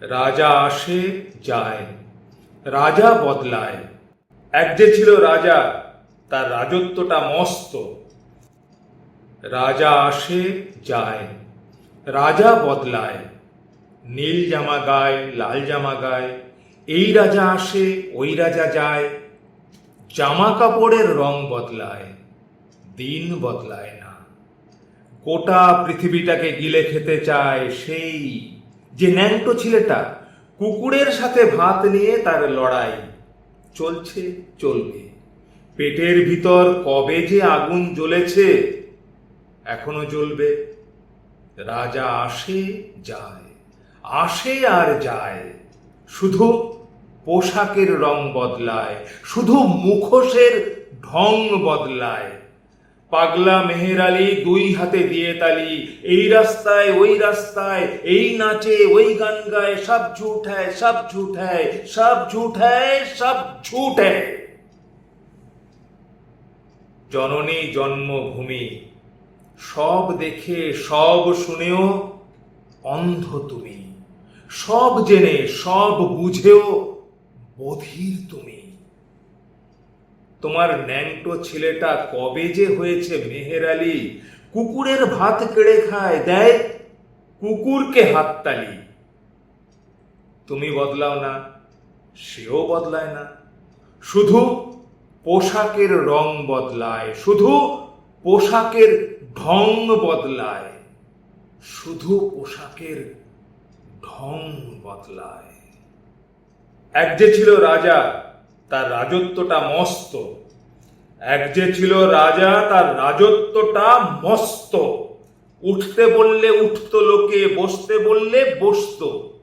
রাজা আসে, যায়। রাজা বদলায়। এক যে ছিল রাজা, তার রাজত্বটা মস্ত। রাজা আসে, যায়। রাজা বদলায়। নীল জামা গায়, লাল জামা গায়। এই রাজা আসে, ওই রাজা যায়। জামা কাপড়ের রং বদলায়, দিন বদলায় না। গোটা পৃথিবীটাকে গিলে খেতে চায় সেই যে ন্যাংটো ছেলেটা কুকুরের সাথে ভাত নিয়ে তার লড়াই। চলছে, চলবে। পেটের ভিতর কবে যে আগুন জ্বলেছে, এখনও জ্বলবে। রাজা আসে, যায়। আসে আর যায়। শুধু পোশাকের রং বদলায়, শুধু মুখোশের ঢং বদলায়। পাগলা মেহের আলী দুই হাতে দিয়ে তালি। এই রাস্তায়, ওই রাস্তায়, এই নাচে, ওই গান গায়, সব ঝুট হ্যায়, সব ঝুট হ্যায়, সব ঝুট হ্যায়, সব ঝুট হ্যায়। জননী জন্মভূমি, সব দেখে, সব শুনেও অন্ধ তুমি। সব জেনে, সব বুঝেও বধির তুমি। তোমার ন্যাংটো ছেলেটা কবে যে হয়েছে মেহের আলী? কুকুরের ভাত কেড়ে খায়, দেয় কুকুরকে হাততালি। তুমি বদলাও না, সেও বদলায় না। শুধু পোশাকের রং বদলায়, শুধু পোশাকের ঢং বদলায়, শুধু পোশাকের ঢং বদলায়। এক যে ছিল রাজা তার রাজত্বটা মস্ত। এক যে ছিল রাজা, তার রাজত্বটা মস্ত। উঠতে বললে উঠতো লোকে, বসতে বললে বসতো।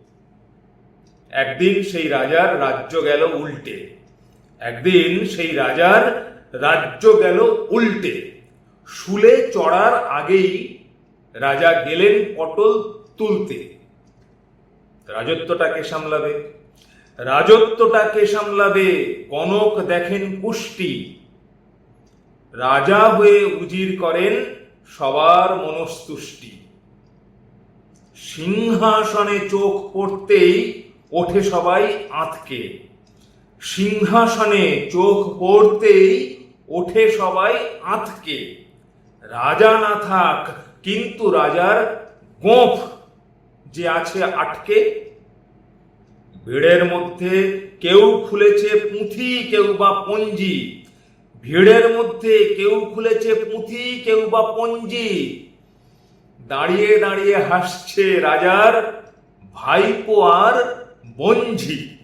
একদিন সেই রাজার রাজ্য গেল উল্টে। একদিন সেই রাজার রাজ্য গেল উল্টে। শুলে চড়ার আগেই রাজা গেলেন পটল তুলতে। রাজত্বটাকে সামলাবে? রাজত্বটাকে সামলাবে, কনক দেখেন কুষ্টি। রাজা হয়ে উজির করেন সবার মনস্তুষ্টি। সিংহাসনে চোখ পড়তেই ওঠে সবাই আঁতকে। সিংহাসনে চোখ পড়তেই ওঠে সবাই আঁতকে। রাজা না থাক, কিন্তু রাজার গোঁফ যে আছে আটকে ভিড়ের মধ্যে কেউ খুলেছে পুঁথি, কেউ বা পঞ্জি। ভিড়ের মধ্যে কেউ খুলেছে পুঁথি, কেউ বা পঞ্জি। দাঁড়িয়ে দাঁড়িয়ে হাসছে রাজার ভাইপো আর বঞ্ঝি।